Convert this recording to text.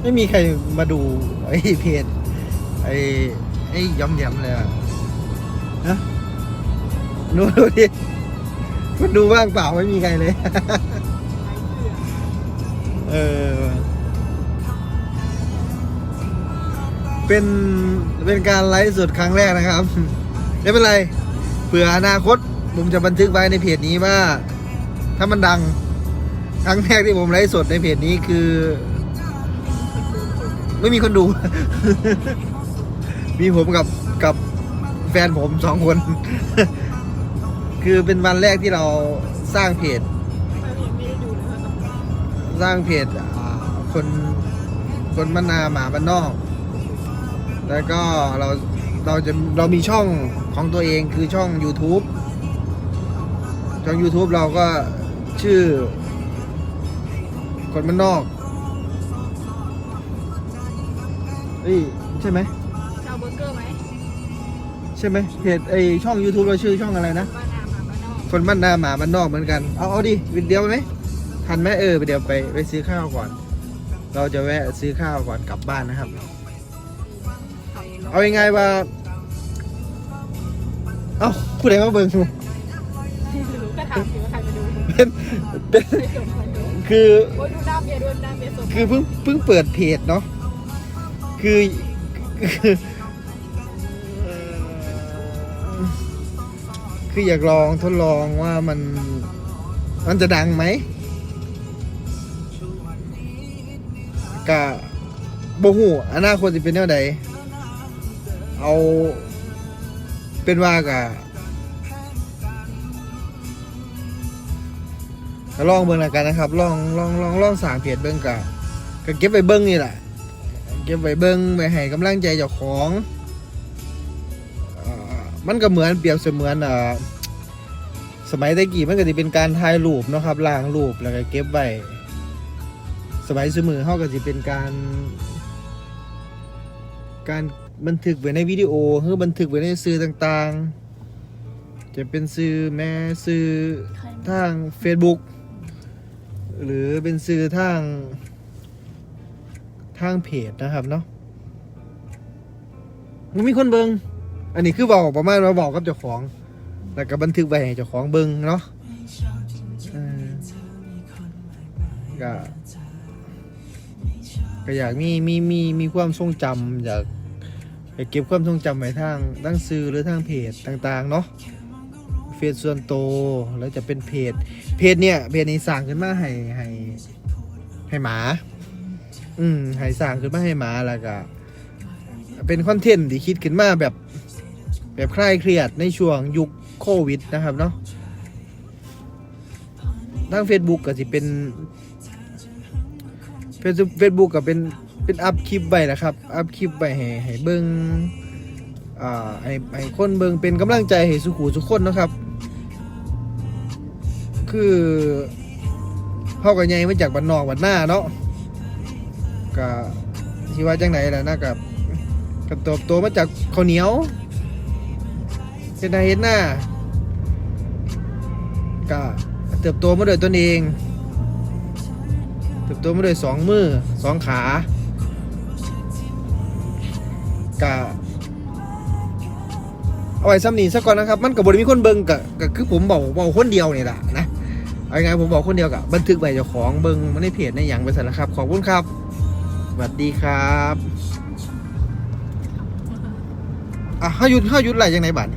ไม่มีใครมาดูไอ้เพจไอ้ไอ้ย้อมแย้มเลยอะฮะดูดูดิมันดูว่างเปล่าไม่มีใครเลย เออ เป็น เป็นการไลฟ์สดครั้งแรกนะครับ ไม่เป็นไร เผื่ออนาคต ผมจะบันทึกไว้ในเพจนี้ว่า ถ้ามันดัง ครั้งแรกที่ผมไลฟ์สดในเพจนี้คือ ไม่มีคนดู มีผมกับกับแฟนผมสองคน คือเป็นวันแรกที่เราสร้างเพจ สร้างเพจคนคนบ้านนาหมาบ้านนอก แล้วก็เราเราจะเรามีช่องของตัวเองคือช่อง YouTube ช่อง YouTube เราก็ชื่อ คนบ้านนอก อ้ยใช่ไหมชาวเบอร์เกอร์ไหมใช่ไหมเพจไอช่อง YouTube เราชื่อช่องอะไรนะ บ้านนาหมาบ้านนอกคนบ้านนาหมาบ้านนอกเหมือนกัน เอาเอาดิวิดเดียวไหมทันไหมเออเดี๋ยวไปไปซื้อข้าวก่อน เราจะแวะซื้อข้าวก่อนกลับบ้านนะครับเอายังไงว่า เอ้าผู้ใดมาเบิ่งรู้ก็ถามอยู่ว่าใครมาดูเป็นเป็น ไม่จบมาดูคือ โอ้ยดูหน้าเบียร์ด้วยหน้าเบียร์สดคือเพิ่งเพิ่งเปิดเพจเนาะ คือคือเอ่อคืออยากลองทดลองว่ามันมันจะดังไหมกะโบหูอนาคตจะเป็นแนวใดเอาเป็นว่ากะก็ลองเบิ่งล้วกันนะครับ ลองลองลองลองสางเพจเบิ่งกะก็เก็บไปเบิ่งนี่แหละ ก็บไว้เบิ่งไว้ให้กำลังใจเจ้าของอมันก็เหมือนเปรียบเสมือนเอ่อสมัยตะกี้มันก็สิเป็นการถ่ายรูปเนาะครับล้างรูปแล้วก็เก็บไว้สมัยสมือเฮาก็สิเป็นการ การบันทึกไว้ในวิดีโอหรือบันทึกไว้ในสื่อต่างๆ จะเป็นสื่อแม่สื่อทาง Facebook หรือเป็นสื่อทาง ทางเพจนะครับเนาะมันมีคนเบิงอันนี้คือบอกประมาณว่าบอกกับเจ้าของ แล้วก็บันทึกไว้ให้เจ้าของเบิงเนาะก็ก็อยากมีมีมีมีความทรงจำอยากอยากเก็บความทรงจำไว้ทางทั้งสื่อหรือทางเพจต่าง ๆ เนาะเพจส่วนโตแล้วจะเป็นเพจ เพจเนี่ยเพจนี้สร้างขึ้นมาให้ให้ให้หมา อืมให้สร้างขึ้นมาให้หมาแล้วก็เป็นคอนเทนต์ที่คิดขึ้นมาแบบแบบคลายเครียดในช่วงยุคโควิดนะครับเนาะทาง Facebook ก็สิเป็นเฟซเฟซบุ๊กก็เป็นเป็นอัพคลิปไว้นะครับ อัพคลิปไว้ให้ให้เบิ่งอ่าให้ให้คนเบิ่งเป็นกำลังใจให้สุขูทุกคนนะครับ คือเฮาก็ใหญ่มาจากบ้านนอกบ้านหน้าเนาะ ก็ที่ว่าจังไหนแหละนะกับกับตัวโตมาจากข้าวเหนียวเห็นหน้าเห็นหน้าก็เติบโตมาโดยตนเอง เติบโตมาโดยสองมือสองขาก็เอาไว้ซ้ำนี้ซะก่อนนะครับ มันกับบริมีคนเบิงกับก็คือผมบอกบอกคนเดียวนี่แหละนะเอาไงผมบอกคนเดียวกับบันทึกใบเจ้าของเบิงมาในเพจในอย่างไปสันนะครับขอบคุณครับ วัสดีครับ อะห้ายุดห้ายุดอะไรยังไงบัตร